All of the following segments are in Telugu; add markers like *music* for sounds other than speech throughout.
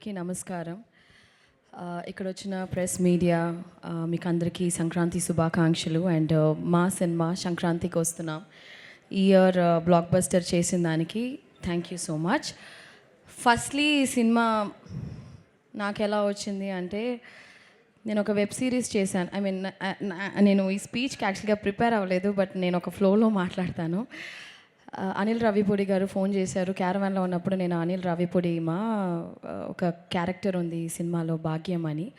అందరికీ నమస్కారం. ఇక్కడ వచ్చిన ప్రెస్ మీడియా మీకు అందరికీ సంక్రాంతి శుభాకాంక్షలు అండ్ మా సినిమా సంక్రాంతికి వస్తున్నాం. ఈ ఇయర్ బ్లాక్ బస్టర్ చేసిన దానికి thank you so much. Firstly ఈ సినిమా నాకు ఎలా వచ్చింది అంటే నేను ఒక వెబ్ సిరీస్ చేశాను. ఐ మీన్ నేను ఈ స్పీచ్కి యాక్చువల్గా ప్రిపేర్ అవ్వలేదు బట్ నేను ఒక ఫ్లోలో మాట్లాడతాను. అనిల్ రవిపూడి గారు ఫోన్ చేశారు. క్యారవాన్లో ఉన్నప్పుడు నేను అనిల్ రవిపూడి మా ఒక క్యారెక్టర్ ఉంది ఈ సినిమాలో భాగ్యం అని.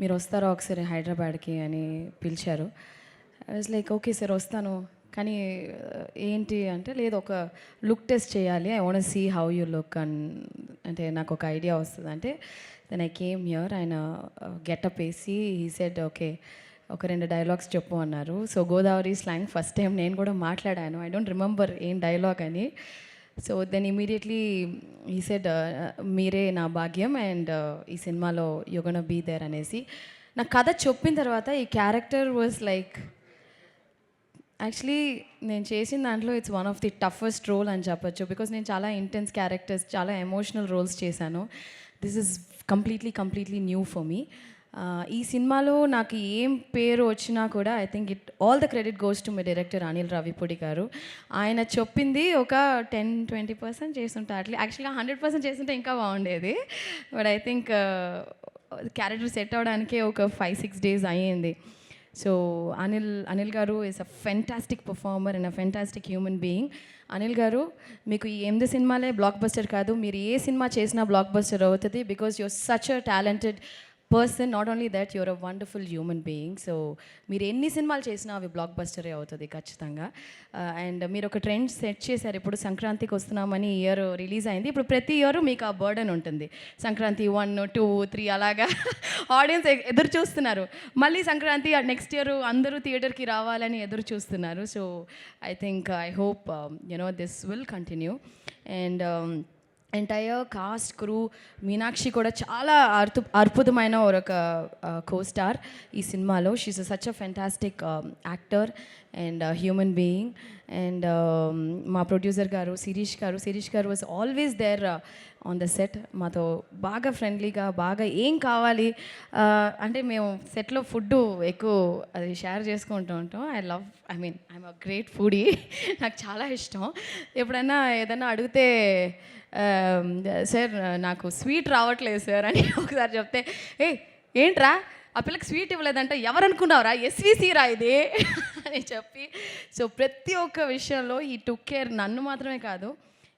మీరు వస్తారా ఒకసారి హైదరాబాద్కి అని పిలిచారు. లైక్ ఓకే సార్ వస్తాను. కానీ ఏంటి అంటే లేదు ఒక లుక్ టెస్ట్ చేయాలి. I want see how you look అన్ అంటే నాకు ఒక ఐడియా వస్తుంది. అంటే దెన్ ఐ కేమ్ హియర్ ఆయన గెటప్ వేసి ఈ సెడ్ ఓకే ఒక రెండు డైలాగ్స్ చెప్పు అన్నారు. So Godavari slang first time నేను కూడా మాట్లాడాను. ఐ డోంట్ రిమెంబర్ ఏం డైలాగ్ అని. So then immediately he said మీరే నా భాగ్యం అండ్ uh, ఈ సినిమాలో యుగన బీ దేర్ అనేసి. నా కథ చెప్పిన తర్వాత ఈ క్యారెక్టర్ వాజ్ లైక్ యాక్చువల్లీ నేను చేసిన దాంట్లో it's one of the toughest role అని చెప్పొచ్చు. బికాస్ నేను చాలా ఇంటెన్స్ క్యారెక్టర్స్ చాలా ఎమోషనల్ రోల్స్ చేశాను. This is completely completely new for me ఈ సినిమాలో నాకు ఏం పేరు వచ్చినా కూడా I think it all the credit goes to my director Anil Ravipudi garu. ఆయన చెప్పింది ఒక టెన్ ట్వంటీ పర్సెంట్ చేస్తుంటే. అట్లా యాక్చువల్గా హండ్రెడ్ పర్సెంట్ చేస్తుంటే ఇంకా బాగుండేది. But I think character set అవడానికే ఒక ఫైవ్ సిక్స్ డేస్ అయ్యింది. So Anil Anil garu is a fantastic performer and a fantastic human being Anil garu మీకు ఈ ఎనిమిది సినిమాలే బ్లాక్ బస్టర్ కాదు. మీరు ఏ సినిమా చేసినా బ్లాక్ బస్టర్ అవుతుంది because your such a talented person not only that your a wonderful human being so మీరు ఎన్ని సినిమాలు చేసినా అవి బ్లాక్ బస్టరే అవుతుంది ఖచ్చితంగా. Uh, అండ్ మీరు ఒక ట్రెండ్ సెట్ చేశారు ఇప్పుడు సంక్రాంతికి వస్తున్నామని ఇయర్ రిలీజ్ అయింది. ఇప్పుడు ప్రతి ఇయర్ మీకు ఆ బర్డన్ ఉంటుంది. సంక్రాంతి వన్ టూ త్రీ అలాగా *laughs* ఆడియన్స్ ఎదురు చూస్తున్నారు. మళ్ళీ సంక్రాంతి నెక్స్ట్ ఇయర్ అందరూ థియేటర్కి రావాలని ఎదురు చూస్తున్నారు. So I think I hope you know this will continue and entire cast crew Meenakshi కూడా చాలా అర్తు అద్భుతమైన ఒక కో స్టార్ ఈ సినిమాలో. She's such a fantastic actor and human being and మా producer garu Shirish garu Shirish garu was always there on the set మాతో బాగా ఫ్రెండ్లీగా బాగా ఏం కావాలి అంటే మేము సెట్లో ఫుడ్ ఎక్కువ అది షేర్ చేసుకుంటూ ఉంటాం. I love I mean I'm a great foodie నాకు చాలా ఇష్టం. ఎప్పుడైనా ఏదైనా అడిగితే సార్ నాకు స్వీట్ రావట్లేదు సార్ అని *laughs* ఒకసారి చెప్తే ఏ ఏంట్రా? ఆ పిల్లకి స్వీట్ ఇవ్వలేదంటే. ఎవరనుకున్నావురా ఎస్విసిరా ఇది? *laughs* అని చెప్పి. సో ప్రతి ఒక్క విషయంలో ఈ టుక్ కేర్ నన్ను మాత్రమే కాదు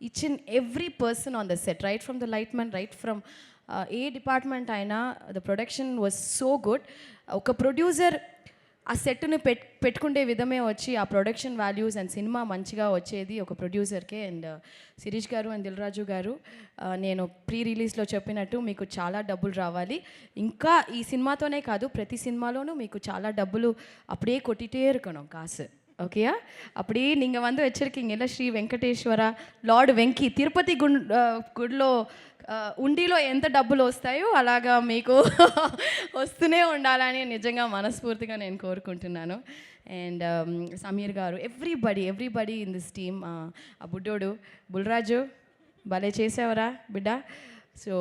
each and every person on the set right from the light man right from A department అయినా the production was so good ఒక ప్రొడ్యూసర్ ఆ సెట్ను పెట్ పెట్టుకునే విధమే వచ్చి ఆ ప్రొడక్షన్ వాల్యూస్ అండ్ సినిమా మంచిగా వచ్చేది ఒక ప్రొడ్యూసర్కే అండ్ uh, శిరీష్ గారు అండ్ దిల్రాజు గారు. Uh, నేను ప్రీ రిలీజ్లో చెప్పినట్టు మీకు చాలా డబ్బులు రావాలి. ఇంకా ఈ సినిమాతోనే కాదు ప్రతి సినిమాలోనూ మీకు చాలా డబ్బులు అప్పుడే కొట్టిటే ఇరుకను కాసు. ஓகேயா அப்படியே நீங்கள் வந்து வச்சுருக்கீங்க இல்லை ஸ்ரீ వెంకటేశ్వర లార్డ్ వెంకీ తిరుపతి గుం ఆ, గుడిలో ఆ, ఉండిలో ఎంత డబ్బులు వస్తాయో అలాగా మీకు వస్తూనే ఉండాలని నిజంగా మనస్ఫూర్తిగా నేను కోరుకుంటున్నాను and Sameer garu everybody everybody in this team ఆ బుడ్డోడు బుల్రాజు భలే చేసావరా బిడ్డ so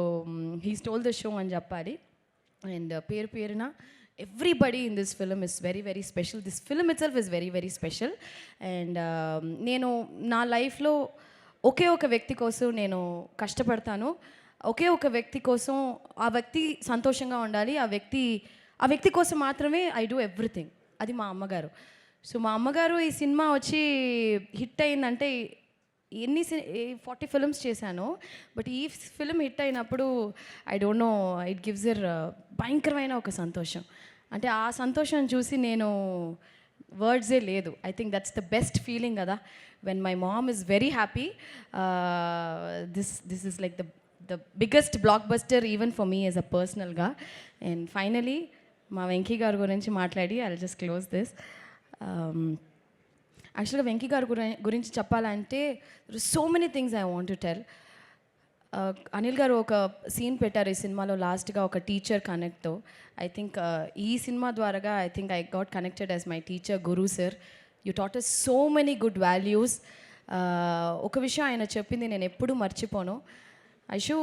he stole the show అని చెప్పాలి అండ్ పేరు పేరున everybody in this film is very very special this film itself is very very special and నేను నా లైఫ్లో ఒకే ఒక వ్యక్తి కోసం నేను కష్టపడతాను. ఒకే ఒక వ్యక్తి కోసం ఆ వ్యక్తి సంతోషంగా ఉండాలి. ఆ వ్యక్తి ఆ వ్యక్తి కోసం మాత్రమే ఐ డూ ఎవ్రీథింగ్ అది మా అమ్మగారు. సో మా అమ్మగారు ఈ సినిమా వచ్చి హిట్ అయిందంటే ఎన్ని ఫార్టీ ఫిల్మ్స్ చేశాను బట్ ఈ ఫిల్మ్ హిట్ అయినప్పుడు I don't know it gives ఇర్ భయంకరమైన ఒక సంతోషం. అంటే ఆ సంతోషం చూసి నేను వర్డ్సే లేదు. I think that's the best feeling కదా. When my mom is very happy this this is like the the biggest blockbuster even for me as a పర్సనల్గా అండ్ ఫైనలీ మా వెంకీ గారి గురించి మాట్లాడి ఐ జస్ట్ క్లోజ్ దిస్. యాక్చువల్గా వెంకీ గారి గురించి చెప్పాలంటే so many things I want to tell Anil garu ఒక సీన్ పెట్టారు ఈ సినిమాలో లాస్ట్గా ఒక టీచర్ కనెక్ట్తో ఐ థింక్ ఈ సినిమా ద్వారాగా I think I got connected as my teacher guru sir you taught us so many good values ఒక విషయం ఆయన చెప్పింది నేను ఎప్పుడూ మర్చిపోను. ఐషు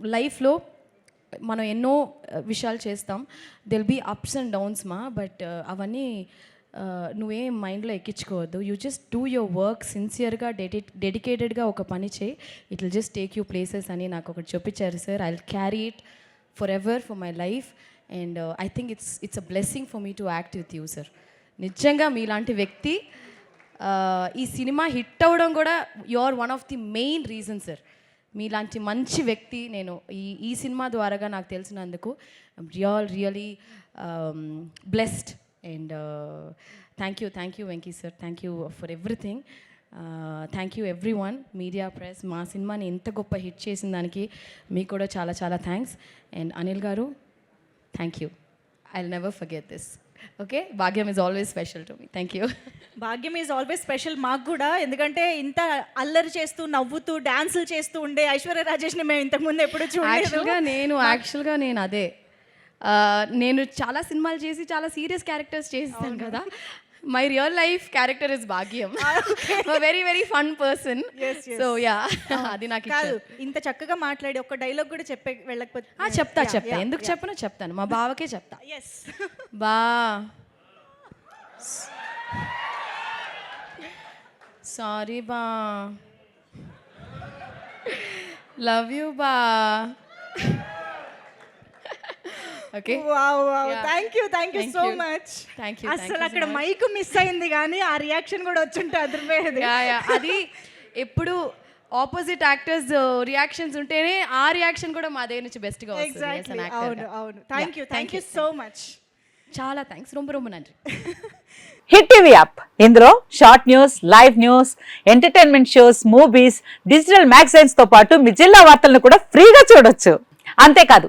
లైఫ్లో uh, uh, మనం ఎన్నో uh, విషయాలు చేస్తాం. There'll be ups and downs మా బట్ అవన్నీ నువ్వేం మైండ్లో ఎక్కించుకోవద్దు. You just do your work సిన్సియర్గా డెడి డెడికేటెడ్గా ఒక పని చేయి. It will just take you places అని నాకు ఒకటి చూపించారు sir I will carry it forever for my life and I think it's it's a blessing for me to act with you sir నిజంగా మీలాంటి వ్యక్తి ఈ సినిమా హిట్ అవ్వడం కూడా you are one of the main reason sir మీలాంటి మంచి వ్యక్తి నేను ఈ ఈ సినిమా ద్వారాగా నాకు తెలిసినందుకు real really blessed and thank you thank you Venky sir thank you for everything thank you everyone media press మా సినిమాని ఎంత గొప్ప హిట్ చేసిన దానికి మీకు కూడా చాలా చాలా thanks and Anil garu thank you I never forget this okay Bhagyam is always special to me thank you Bhagyam is always special మాకు కూడా. ఎందుకంటే ఇంత అల్లరి చేస్తూ నవ్వుతూ డాన్సులు చేస్తూ ఉండే ఐశ్వర్య రాజేష్ని మేము ఇంతకుముందు ఎప్పుడు యాక్చువల్గా నేను యాక్చువల్గా నేను అదే. నేను చాలా సినిమాలు చేసి చాలా సీరియస్ క్యారెక్టర్స్ చేస్తాను కదా. My real life character is Bhagyam very very fun person. So yeah అది నాకు కాదు. ఇంత చక్కగా మాట్లాడి ఒక డైలాగ్ కూడా చెప్పే వెళ్ళకపోతే చెప్తా చెప్తా. ఎందుకు చెప్పను? చెప్తాను. మా బావకే చెప్తా. ఎస్ *laughs* బా. సారీ బా. లవ్ యూ బా. Okay wow wow Yeah. Thank you thank you so. Much you, thank అసలు అక్కడ. మైక్ మిస్ అయింది కానీ ఆ రియాక్షన్ కూడా వచ్చుంటే అదిరిపోయేది యా యా అది ఎప్పుడు ఆపోజిట్ యాక్టర్స్ రియాక్షన్స్ ఉంటేనే ఆ రియాక్షన్ కూడా మా దగ్గర నుంచి వస్తుంది an ఎగ్జాక్ట్లీ actor. అవును గా. అవును thank you thank you so much చాలా థ్యాంక్స్ రొంబ రొంబ నండి హిట్ టీవీ యాప్ ఇందులో short news live news entertainment shows movies digital మ్యాగజైన్స్తో పాటు మీ జిల్లా వార్తలను కూడా ఫ్రీగా చూడొచ్చు. అంతేకాదు